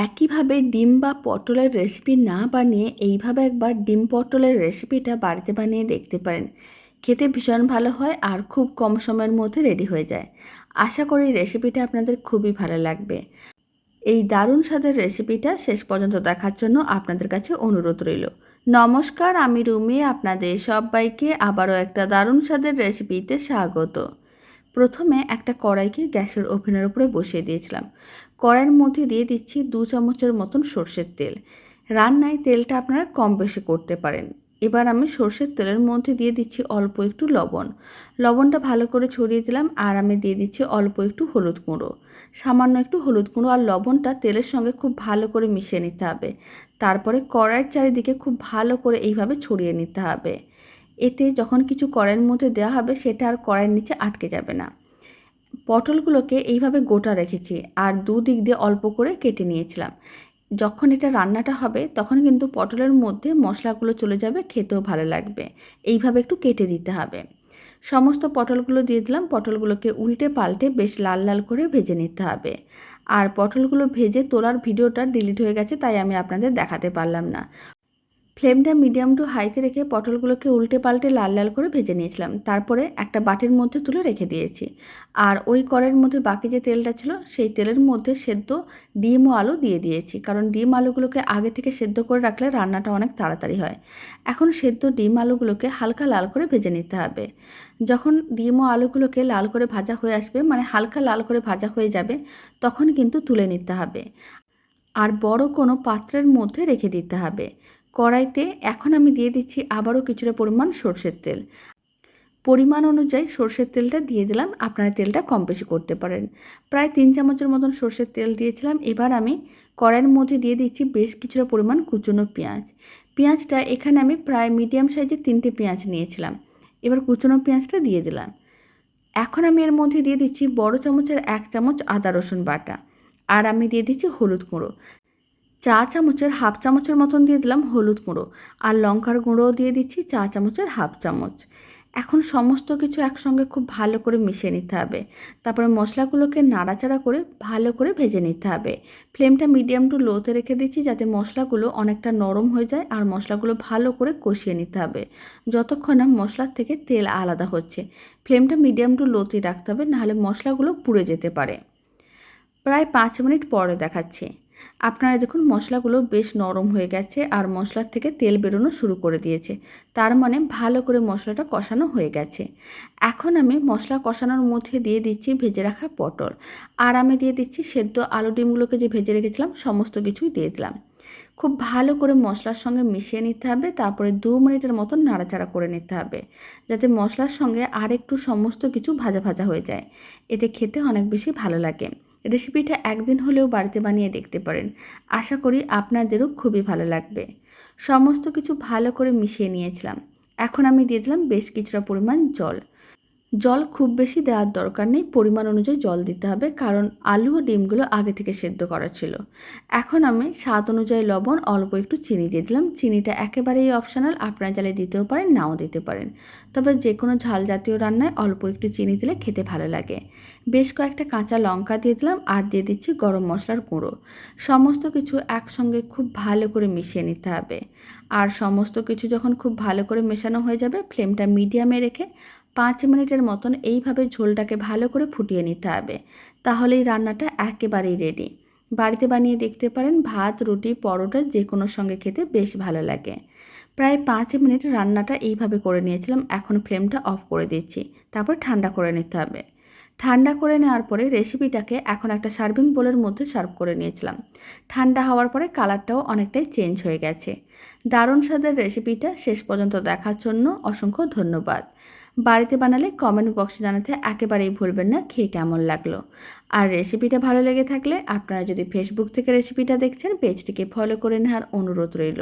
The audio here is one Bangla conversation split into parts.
একইভাবে ডিম বা পটলের রেসিপি না বানিয়ে এইভাবে একবার ডিম পটলের রেসিপিটা বাড়িতে বানিয়ে দেখতে পারেন। খেতে ভীষণ ভালো হয় আর খুব কম সময়ের মধ্যে রেডি হয়ে যায়। আশা করি রেসিপিটা আপনাদের খুবই ভালো লাগবে। এই দারুণ স্বাদের রেসিপিটা শেষ পর্যন্ত দেখার জন্য আপনাদের কাছে অনুরোধ রইল। নমস্কার, আমি রুমি, আপনাদের সবাইকে আবারও একটা দারুণ স্বাদের রেসিপিতে স্বাগত। প্রথমে একটা কড়াইকে গ্যাসের ওভেনের উপরে বসিয়ে দিয়েছিলাম। কড়াইয়ের মধ্যে দিয়ে দিচ্ছি দু চামচের মতন সর্ষের তেল। রান্নায় তেলটা আপনারা কম বেশি করতে পারেন। এবার আমি সর্ষের তেলের মধ্যে দিয়ে দিচ্ছি অল্প একটু লবণ। লবণটা ভালো করে ছড়িয়ে দিলাম আর আমি দিয়ে দিচ্ছি অল্প একটু হলুদ গুঁড়ো। সামান্য একটু হলুদ গুঁড়ো আর লবণটা তেলের সঙ্গে খুব ভালো করে মিশিয়ে নিতে হবে। তারপরে কড়াইয়ের চারিদিকে খুব ভালো করে এইভাবে ছড়িয়ে নিতে হবে। এতে যখন কিছু কড়াইয়ের মধ্যে দেওয়া হবে, সেটা আর কড়াইয়ের নিচে আটকে যাবে না। পটলগুলোকে এইভাবে গোটা রেখেছি আর দুদিক দিয়ে অল্প করে কেটে নিয়েছিলাম। যখন এটা রান্নাটা হবে, তখন কিন্তু পটলের মধ্যে মশলাগুলো চলে যাবে, খেতেও ভালো লাগবে। এইভাবে একটু কেটে দিতে হবে। সমস্ত পটলগুলো দিয়ে দিলাম, পটলগুলোকে উল্টে পাল্টে বেশ লাল লাল করে ভেজে নিতে হবে। আর পটলগুলো ভেজে তোলার ভিডিওটা ডিলিট হয়ে গেছে, তাই আমি আপনাদের দেখাতে পারলাম না। ফ্লেমটা মিডিয়াম টু হাইতে রেখে পটলগুলোকে উল্টে পাল্টে লাল লাল করে ভেজে নিয়েছিলাম। তারপরে একটা বাটির মধ্যে তুলে রেখে দিয়েছি। আর ওই কড়াইয়ের মধ্যে বাকি যে তেলটা ছিল, সেই তেলের মধ্যে সেদ্ধ ডিম ও আলু দিয়ে দিয়েছি। কারণ ডিম আলুগুলোকে আগে থেকে সেদ্ধ করে রাখলে রান্নাটা অনেক তাড়াতাড়ি হয়। এখন সেদ্ধ ডিম আলুগুলোকে হালকা লাল করে ভেজে নিতে হবে। যখন ডিম ও আলুগুলোকে লাল করে ভাজা হয়ে আসবে মানে হালকা লাল করে ভাজা হয়ে যাবে, তখন কিন্তু তুলে নিতে হবে। আর বড় কোনো পাত্রের মধ্যে রেখে দিতে হবে। কড়াইতে এখন আমি দিয়ে দিচ্ছি আবারও কিছুটা পরিমাণ সর্ষের তেল। পরিমাণ অনুযায়ী সর্ষের তেলটা দিয়ে দিলাম, আপনারা তেলটা কম বেশি করতে পারেন। প্রায় তিন চামচের মতন সর্ষের তেল দিয়েছিলাম, এবার আমি কড়াইয়ের মধ্যে দিয়ে দিচ্ছি বেশ কিছুটা পরিমাণ কুচনো পেঁয়াজ। পেঁয়াজটা এখানে আমি প্রায় মিডিয়াম সাইজের তিনটে পেঁয়াজ নিয়েছিলাম, এবার কুচনো পেঁয়াজটা দিয়ে দিলাম। এখন আমি এর মধ্যে দিয়ে দিচ্ছি বড় চামচের এক চামচ আদা রসুন বাটা, আর আমি দিয়ে দিচ্ছি হলুদ গুঁড়ো। চা চামচের হাফ চামচের মতন দিয়ে দিলাম হলুদ গুঁড়ো আর লঙ্কার গুঁড়োও দিয়ে দিচ্ছি চা চামচের হাফ চামচ। এখন সমস্ত কিছু একসঙ্গে খুব ভালো করে মিশিয়ে নিতে হবে। তারপরে মশলাগুলোকে নাড়াচাড়া করে ভালো করে ভেজে নিতে হবে। ফ্লেমটা মিডিয়াম টু লোতে রেখে দিচ্ছি যাতে মশলাগুলো অনেকটা নরম হয়ে যায় আর মশলাগুলো ভালো করে কষিয়ে নিতে হবে। যতক্ষণ না মশলার থেকে তেল আলাদা হচ্ছে। ফ্লেমটা মিডিয়াম টু লোতে রাখতে হবে, নাহলে মশলাগুলো পুড়ে যেতে পারে। প্রায় পাঁচ মিনিট পরে দেখাচ্ছি। আপনারা দেখুন, মশলাগুলো বেশ নরম হয়ে গেছে আর মশলার থেকে তেল বেরোনো শুরু করে দিয়েছে। তার মানে ভালো করে মশলাটা কষানো হয়ে গেছে। এখন আমি মশলা কষানোর মধ্যে দিয়ে দিচ্ছি ভেজে রাখা পটল। আর আমি দিয়ে দিচ্ছি সেদ্ধ আলু ডিমগুলোকে যে ভেজে রেখেছিলাম, সমস্ত কিছুই দিয়ে দিলাম। খুব ভালো করে মশলার সঙ্গে মিশিয়ে নিতে হবে, তারপরে দু মিনিটের মতন নাড়াচাড়া করে নিতে হবে, যাতে মশলার সঙ্গে আর একটু সমস্ত কিছু ভাজা ভাজা হয়ে যায়। এতে খেতে অনেক বেশি ভালো লাগে। রেসিপিটা একদিন হলেও বাড়িতে বানিয়ে দেখতে পারেন। আশা করি আপনাদেরও খুবই ভালো লাগবে। সমস্ত কিছু ভালো করে মিশিয়ে নিয়েছিলাম। এখন আমি দিয়ে দিলাম বেশ কিছুটা পরিমাণ জল। জল খুব বেশি দেওয়ার দরকার নেই। পরিমাণ অনুযায়ী জল দিতে হবে, কারণ আলু ও ডিমগুলো আগে থেকে সেদ্ধ করা ছিল। এখন আমি স্বাদ অনুযায়ী লবণ, অল্প একটু চিনি দিয়ে দিলাম। চিনিটা একেবারেই অপশনাল আপনারা চালে দিতেও পারেন, নাও দিতে পারেন। তবে যে কোনো ঝাল জাতীয় রান্নায় অল্প একটু চিনি দিলে খেতে ভালো লাগে। বেশ কয়েকটা কাঁচা লঙ্কা দিয়ে দিলাম, আর দিয়ে দিচ্ছি গরম মশলার গুঁড়ো। সমস্ত কিছু একসঙ্গে খুব ভালো করে মিশিয়ে নিতে হবে। আর সমস্ত কিছু যখন খুব ভালো করে মেশানো হয়ে যাবে, ফ্লেমটা মিডিয়ামে রেখে পাঁচ মিনিটের মতন এইভাবে ঝোলটাকে ভালো করে ফুটিয়ে নিতে হবে। তাহলেই রান্নাটা একেবারেই রেডি বাড়িতে বানিয়ে দেখতে পারেন ভাত, রুটি, পরোটা যে কোনো সঙ্গে খেতে বেশ ভালো লাগে। প্রায় পাঁচ মিনিট রান্নাটা এইভাবে করে নিয়েছিলাম, এখন ফ্লেমটা অফ করে দিচ্ছি। তারপর ঠান্ডা করে নিতে হবে। ঠান্ডা করে নেওয়ার পরে রেসিপিটাকে এখন একটা সার্ভিং বোলের মধ্যে সার্ভ করে নিয়েছিলাম। ঠান্ডা হওয়ার পরে কালারটাও অনেকটাই চেঞ্জ হয়ে গেছে। দারুণ স্বাদের রেসিপিটা শেষ পর্যন্ত দেখার জন্য অসংখ্য ধন্যবাদ। বাড়িতে বানালে কমেন্ট বক্সে জানাতে একেবারেই ভুলবেন না, খেয়ে কেমন লাগল। আর রেসিপিটা ভালো লেগে থাকলে আপনারা যদি ফেসবুক থেকে রেসিপিটা দেখছেন পেজটিকে ফলো করে নেওয়ার অনুরোধ রইল।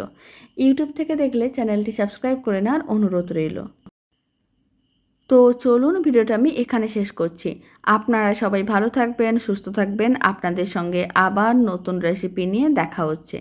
ইউটিউব থেকে দেখলে চ্যানেলটি সাবস্ক্রাইব করে নেওয়ার অনুরোধ রইল। তো চলুন ভিডিওটা আমি এখানে শেষ করছি। আপনারা সবাই ভালো থাকবেন, সুস্থ থাকবেন। আপনাদের সঙ্গে আবার নতুন রেসিপি নিয়ে দেখা হচ্ছে।